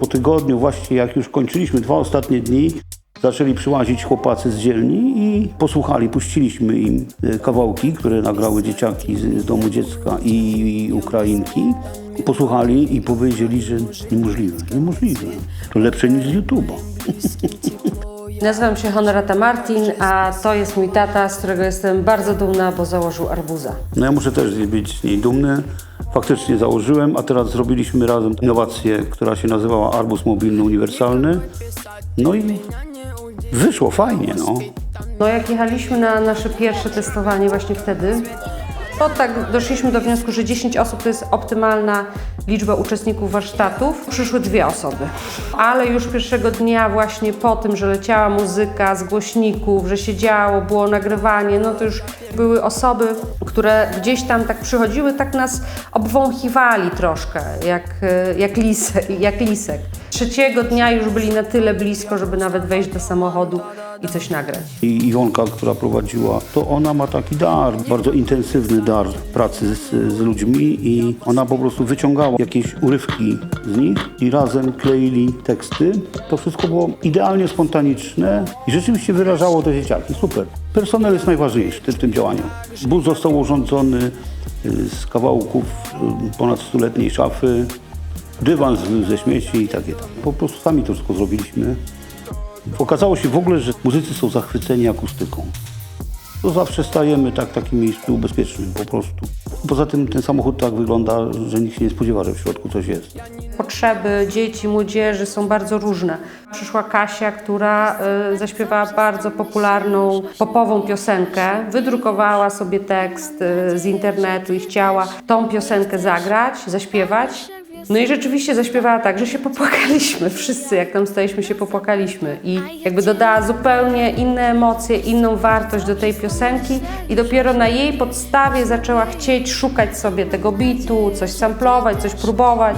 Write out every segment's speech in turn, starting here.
Po tygodniu właśnie jak już kończyliśmy dwa ostatnie dni, zaczęli przyłazić chłopacy z dzielni i posłuchali, puściliśmy im e, kawałki, które nagrały dzieciaki z domu dziecka i Ukrainki. Posłuchali i powiedzieli, że niemożliwe, niemożliwe. To lepsze niż z YouTube'a. Nazywam się Honorata Martin, a to jest mój tata, z którego jestem bardzo dumna, bo założył arbuza. No ja muszę też być z niej dumny. Faktycznie założyłem, a teraz zrobiliśmy razem innowację, która się nazywała Arbus Mobilny Uniwersalny. No i wyszło fajnie, no. No jak jechaliśmy na nasze pierwsze testowanie właśnie wtedy, to tak doszliśmy do wniosku, że 10 osób to jest optymalna liczba uczestników warsztatów. Przyszły dwie osoby. Ale już pierwszego dnia właśnie po tym, że leciała muzyka z głośników, że się działo, było nagrywanie, no to już były osoby, które gdzieś tam tak przychodziły, tak nas obwąchiwali troszkę, jak, e, jak, lisek, jak lisek. Trzeciego dnia już byli na tyle blisko, żeby nawet wejść do samochodu i coś nagrać. I Iwonka, która prowadziła, to ona ma taki dar, bardzo intensywny dar pracy z, z ludźmi i ona po prostu wyciągała jakieś urywki z nich i razem kleili teksty. To wszystko było idealnie spontaniczne i rzeczywiście wyrażało te dzieciaki. Super. Personel jest najważniejszy w tym, w tym działaniu. Bus został urządzony y, z kawałków y, ponad stuletniej szafy. Dywan ze śmieci i takie tam. Po prostu sami to wszystko zrobiliśmy. Okazało się w ogóle, że muzycy są zachwyceni akustyką. To zawsze stajemy tak w takim miejscu bezpiecznym po prostu. Poza tym ten samochód tak wygląda, że nikt się nie spodziewa, że w środku coś jest. Potrzeby dzieci, młodzieży są bardzo różne. Przyszła Kasia, która y, zaśpiewała bardzo popularną popową piosenkę, wydrukowała sobie tekst y, z internetu i chciała tą piosenkę zagrać, zaśpiewać. No i rzeczywiście zaśpiewała tak, że się popłakaliśmy. Wszyscy, jak tam staliśmy, się popłakaliśmy. I jakby dodała zupełnie inne emocje, inną wartość do tej piosenki i dopiero na jej podstawie zaczęła chcieć szukać sobie tego bitu, coś samplować, coś próbować.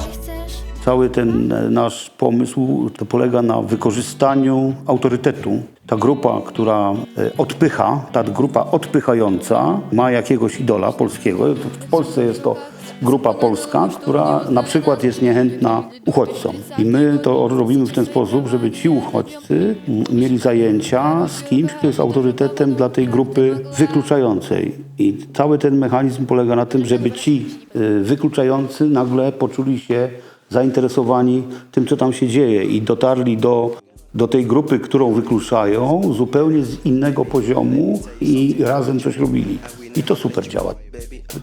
Cały ten e, nasz pomysł to polega na wykorzystaniu autorytetu. Ta grupa, która e, odpycha, ta grupa odpychająca ma jakiegoś idola polskiego. W Polsce jest to grupa polska, która na przykład jest niechętna uchodźcom. I my to robimy w ten sposób, żeby ci uchodźcy mieli zajęcia z kimś, kto jest autorytetem dla tej grupy wykluczającej. I cały ten mechanizm polega na tym, żeby ci y, wykluczający nagle poczuli się zainteresowani tym, co tam się dzieje i dotarli do, do tej grupy, którą wykluczają zupełnie z innego poziomu i razem coś robili. I to super działa.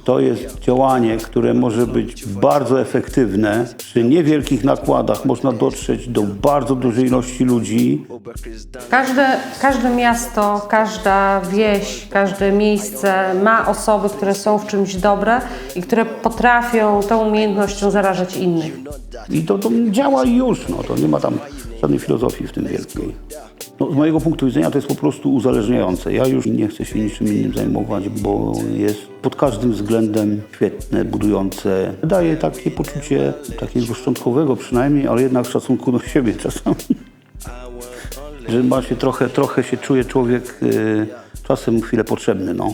To jest działanie, które może być bardzo efektywne. Przy niewielkich nakładach można dotrzeć do bardzo dużej ilości ludzi. Każde, każde miasto, każda wieś, każde miejsce ma osoby, które są w czymś dobre i które potrafią tą umiejętnością zarażać innych. I to, to działa już, no, to nie ma tam żadnej filozofii w tym wielkiej. No, z mojego punktu widzenia to jest po prostu uzależniające. Ja już nie chcę się niczym innym zajmować, bo jest pod każdym względem świetne, budujące. Daje takie poczucie takiego szczątkowego przynajmniej, ale jednak szacunku do siebie czasami. Że ma się trochę, trochę się czuje człowiek y, czasem chwilę potrzebny, no.